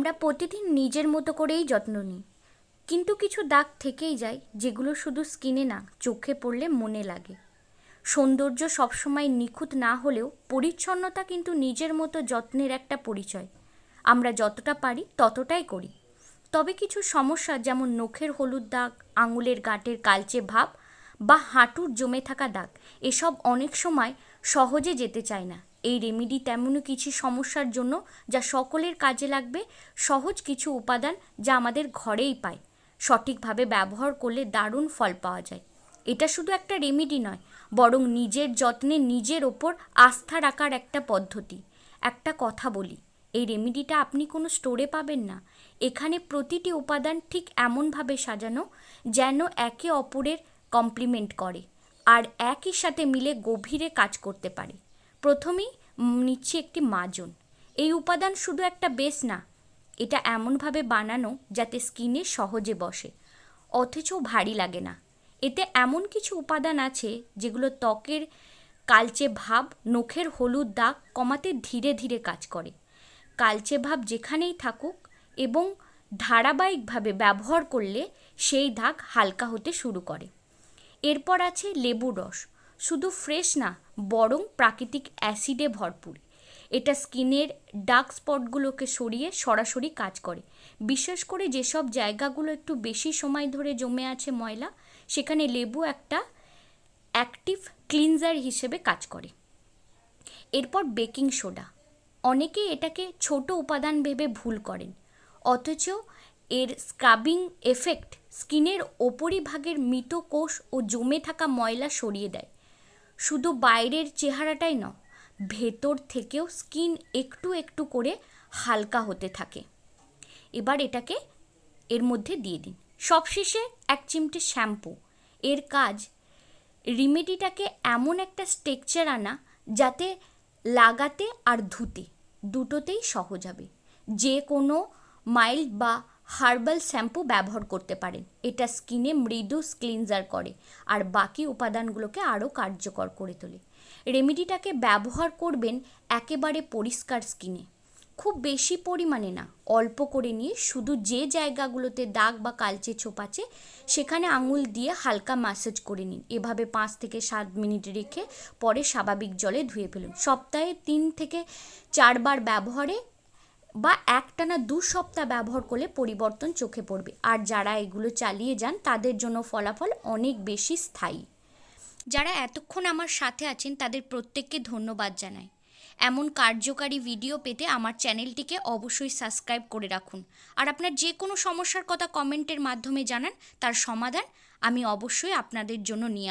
আমরা প্রতিদিন নিজের মতো করেই যত্ন নিই। কিন্তু কিছু দাগ থেকেই যায়, যেগুলো শুধু স্কিনে না, চোখে পড়লে মনে লাগে। সৌন্দর্য সবসময় নিখুঁত না হলেও পরিচ্ছন্নতা কিন্তু নিজের মতো যত্নের একটা পরিচয়। আমরা যতটা পারি ততটাই করি। তবে কিছু সমস্যা যেমন নখের হলুদ দাগ, আঙুলের গাঁটের কালচে ভাব বা হাঁটুর জমে থাকা দাগ, এসব অনেক সময় সহজে যেতে চায় না। এই রেমেডি তেমনই কিছু সমস্যার জন্য যা সকলের কাজে লাগবে, সহজ কিছু উপাদান যা আমাদের ঘরেই পায়। সঠিকভাবে ব্যবহার করলে দারুণ ফল পাওয়া যায়। এটা শুধু একটা রেমেডি নয়, বরং নিজের যত্নে নিজের ওপর আস্থা রাখার একটা পদ্ধতি। একটা কথা বলি, এই রেমেডিটা আপনি কোনো স্টোরে পাবেন না। এখানে প্রতিটি উপাদান ঠিক এমনভাবে সাজানো যেন একে অপরের কমপ্লিমেন্ট করে, আর একই সাথে মিলে গভীরে কাজ করতে পারে। প্রথমেই নিচ্ছি একটি মাজন। এই উপাদান শুধু একটা বেস না, এটা এমনভাবে বানানো যাতে স্কিনে সহজে বসে, অথচ ভারী লাগে না। এতে এমন কিছু উপাদান আছে যেগুলো ত্বকের কালচে ভাব, নখের হলুদ দাগ কমাতে ধীরে ধীরে কাজ করে। কালচে ভাব যেখানেই থাকুক এবং ধারাবাহিকভাবে ব্যবহার করলে সেই দাগ হালকা হতে শুরু করে। এরপর আছে লেবুর রস। শুধু ফ্রেশ না, বরং প্রাকৃতিক অ্যাসিডে ভরপুর। এটা স্কিনের ডার্ক স্পটগুলোকে সরিয়ে সরাসরি কাজ করে। বিশেষ করে যেসব জায়গাগুলো একটু বেশি সময় ধরে জমে আছে ময়লা, সেখানে লেবু একটা অ্যাক্টিভ ক্লিনজার হিসেবে কাজ করে। এরপর বেকিং সোডা। অনেকেই এটাকে ছোট উপাদান ভেবে ভুল করেন। অথচ এর স্ক্রাবিং এফেক্ট স্কিনের ওপরিভাগের মৃত কোষ ও জমে থাকা ময়লা সরিয়ে দেয়। শুধু বাইরের চেহারাটাই নয়, ভেতর থেকেও স্কিন একটু একটু করে হালকা হতে থাকে। এবার এটাকে এর মধ্যে দিয়ে দিন। সবশেষে এক চিমটে শ্যাম্পু। এর কাজ, রিমেডিটাকে এমন একটা স্ট্রেকচার আনা যাতে লাগাতে আর ধুতে দুটোতেই সহজ হবে। যে কোনো মাইল্ড বা হার্বাল শ্যাম্পু ব্যবহার করতে পারেন এটা স্কিনে মৃদু ক্লিনজার করে আর বাকি উপাদানগুলোকে আরও কার্যকর করে তোলে। রেমেডিটাকে ব্যবহার করবেন একেবারে পরিষ্কার স্কিনে। খুব বেশি পরিমাণে না, অল্প করে নিয়ে শুধু যে জায়গাগুলোতে দাগ বা কালচে ছোপ সেখানে আঙুল দিয়ে হালকা ম্যাসাজ করে নিন। এভাবে পাঁচ থেকে সাত মিনিট রেখে পরে স্বাভাবিক জলে ধুয়ে ফেলুন। সপ্তাহে তিন থেকে চারবার ব্যবহারে বা একটানা দু সপ্তাহ ব্যবহার করলে পরিবর্তন চোখে পড়বে। আর যারা এগুলো চালিয়ে যান, তাদের জন্য ফলাফল অনেক বেশি স্থায়ী। যারা এতক্ষণ আমার সাথে আছেন, তাদের প্রত্যেককে ধন্যবাদ জানাই। এমন কার্যকারী ভিডিও পেতে আমার চ্যানেলটিকে অবশ্যই সাবস্ক্রাইব করে রাখুন। আর আপনার যে কোনো সমস্যার কথা কমেন্টের মাধ্যমে জানান, তার সমাধান আমি অবশ্যই আপনাদের জন্য নিয়ে